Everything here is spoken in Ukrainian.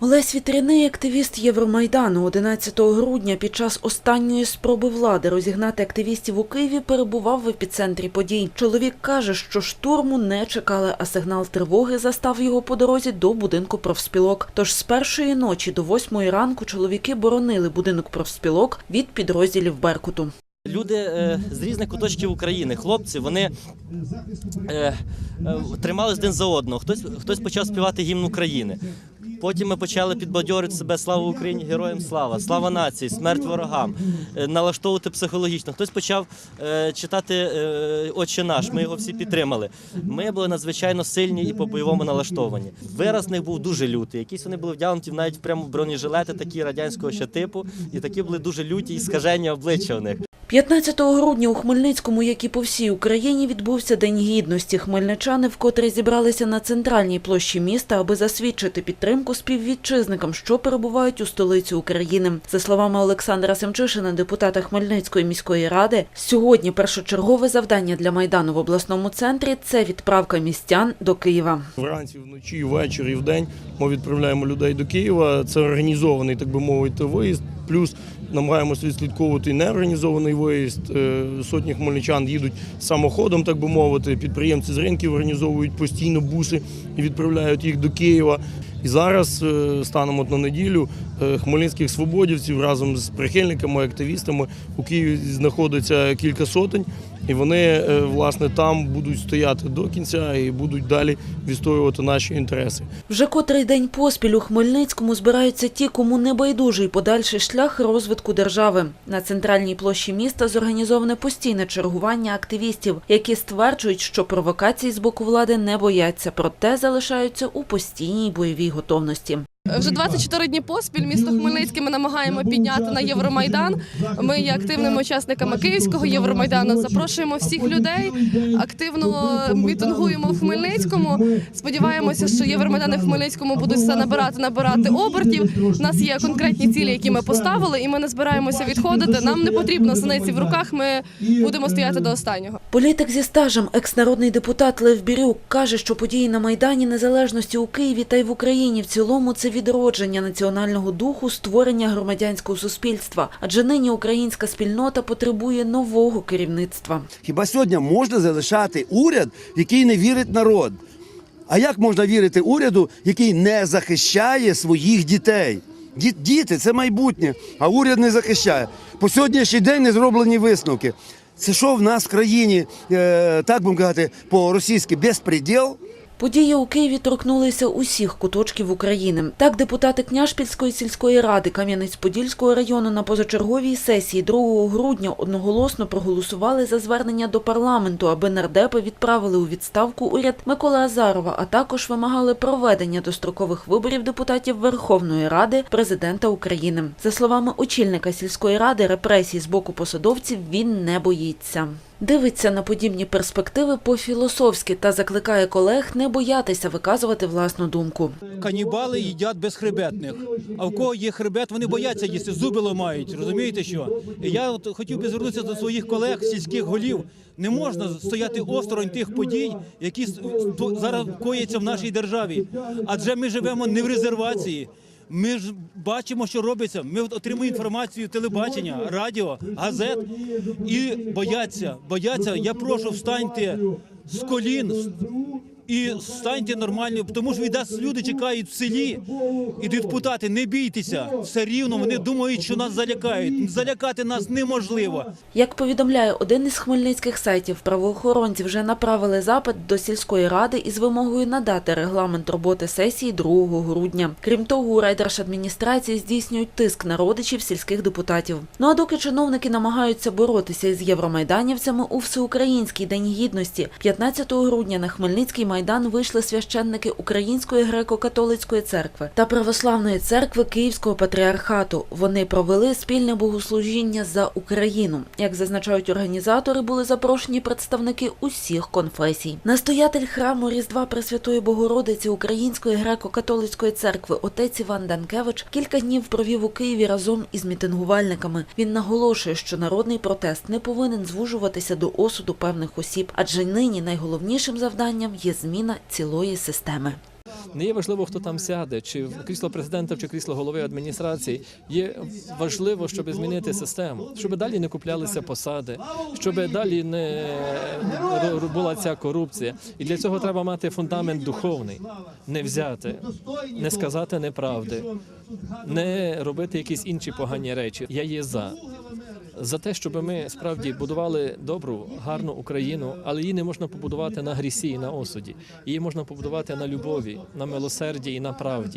Олесь Вітряний, активіст Євромайдану, 11 грудня під час останньої спроби влади розігнати активістів у Києві перебував в епіцентрі подій. Чоловік каже, що штурму не чекали, а сигнал тривоги застав його по дорозі до будинку профспілок. Тож з першої ночі до восьмої ранку чоловіки боронили будинок профспілок від підрозділів Беркуту. Люди е, з різних куточків України, хлопці, вони е, е, тримались один за одного. Хтось, хтось почав співати гімн України. Потім ми почали підбадьорити себе слава Україні, героям слава, слава нації, смерть ворогам, е, налаштовувати психологічно. Хтось почав е, читати е, Отче наш. Ми його всі підтримали. Ми були надзвичайно сильні і по бойовому налаштовані. Вираз них був дуже лютий. Якісь вони були вдягнуті навіть прямо в бронежилети, такі радянського ще типу, і такі були дуже люті і скажені обличчя у них. 15 грудня у Хмельницькому, як і по всій Україні, відбувся День гідності. Хмельничани вкотре зібралися на центральній площі міста, аби засвідчити підтримку співвітчизникам, що перебувають у столиці України. За словами Олександра Семчишина, депутата Хмельницької міської ради, сьогодні першочергове завдання для майдану в обласному центрі це відправка містян до Києва. Вранці, вночі, ввечері, вдень ми відправляємо людей до Києва. Це організований, так би мовити, виїзд. Плюс намагаємося відслідковувати неорганізований виїзд. Е, Сотні хмельничан їдуть самоходом, так би мовити. Підприємці з ринків організовують постійно буси і відправляють їх до Києва. І зараз, е, станом от на неділю, е, хмельницьких свободівців разом з прихильниками, активістами у Києві знаходиться кілька сотень, і вони е, власне там будуть стояти до кінця і будуть далі відстоювати наші інтереси. Вже котрий день поспіль у Хмельницькому збираються ті, кому не байдужий подальший шлях розвитку держави. На центральній площі міста зорганізоване постійне чергування активістів, які стверджують, що провокацій з боку влади не бояться, проте залишаються у постійній бойовій готовності. Вже 24 дні поспіль місто Хмельницьке ми намагаємо підняти на Євромайдан. Ми є активними учасниками Київського Євромайдану. Запрошуємо всіх людей. Активно мітингуємо в Хмельницькому. Сподіваємося, що Євромайдани в Хмельницькому будуть все набирати, набирати обертів. У нас є конкретні цілі, які ми поставили, і ми не збираємося відходити. Нам не потрібно синиці в руках. Ми будемо стояти до останнього. Політик зі стажем, екс-народний депутат Лев Бірюк, каже, що події на Майдані Незалежності у Києві та й в Україні в цілому це відродження національного духу, створення громадянського суспільства. Адже нині українська спільнота потребує нового керівництва. Хіба сьогодні можна залишати уряд, який не вірить народ? А як можна вірити уряду, який не захищає своїх дітей? Діти це майбутнє, а уряд не захищає. По сьогоднішній день не зроблені висновки. Це що в нас в країні, е, так будемо казати, по-російськи безпреділ? Події у Києві торкнулися усіх куточків України. Так, депутати Княжпільської сільської ради Кам'янець-Подільського району на позачерговій сесії 2 грудня одноголосно проголосували за звернення до парламенту, аби нардепи відправили у відставку уряд Миколи Азарова, а також вимагали проведення дострокових виборів депутатів Верховної Ради президента України. За словами очільника сільської ради, репресій з боку посадовців він не боїться. Дивиться на подібні перспективи по-філософськи та закликає колег не боятися виказувати власну думку. Канібали їдять безхребетних. А в кого є хребет, вони бояться їсти, зуби ламають. Розумієте що? Я от хотів би звернутися до своїх колег, сільських голів. Не можна стояти осторонь тих подій, які зараз кояться в нашій державі. Адже ми живемо не в резервації. Ми ж бачимо, що робиться. Ми от отримуємо інформацію телебачення, радіо, газет і бояться. Бояться. Я прошу, встаньте з колін і станьте нормально, тому що від люди чекають в селі. І депутати, не бійтеся, все рівно. Вони думають, що нас залякають. Залякати нас неможливо. Як повідомляє один із хмельницьких сайтів, правоохоронці вже направили запит до сільської ради із вимогою надати регламент роботи сесії 2 грудня. Крім того, у райдержадміністрації здійснюють тиск на родичів сільських депутатів. Ну а доки чиновники намагаються боротися із євромайданівцями у всеукраїнський день гідності, 15 грудня на Хмельницький майдан вийшли священники Української греко-католицької церкви та православної церкви Київського патріархату. Вони провели спільне богослужіння за Україну. Як зазначають організатори, були запрошені представники усіх конфесій. Настоятель храму Різдва Пресвятої Богородиці Української греко-католицької церкви отець Іван Данкевич кілька днів провів у Києві разом із мітингувальниками. Він наголошує, що народний протест не повинен звужуватися до осуду певних осіб, адже нині найголовнішим завданням є зміна цілої системи. Не є важливо, хто там сяде, чи крісло президента, чи крісло голови адміністрації. Є важливо, щоб змінити систему, щоб далі не куплялися посади, щоб далі не була ця корупція. І для цього треба мати фундамент духовний, не взяти, не сказати неправди, не робити якісь інші погані речі. Я є за. За те, щоб ми справді будували добру, гарну Україну, але її не можна побудувати на грісі і на осуді. Її можна побудувати на любові, на милосерді і на правді.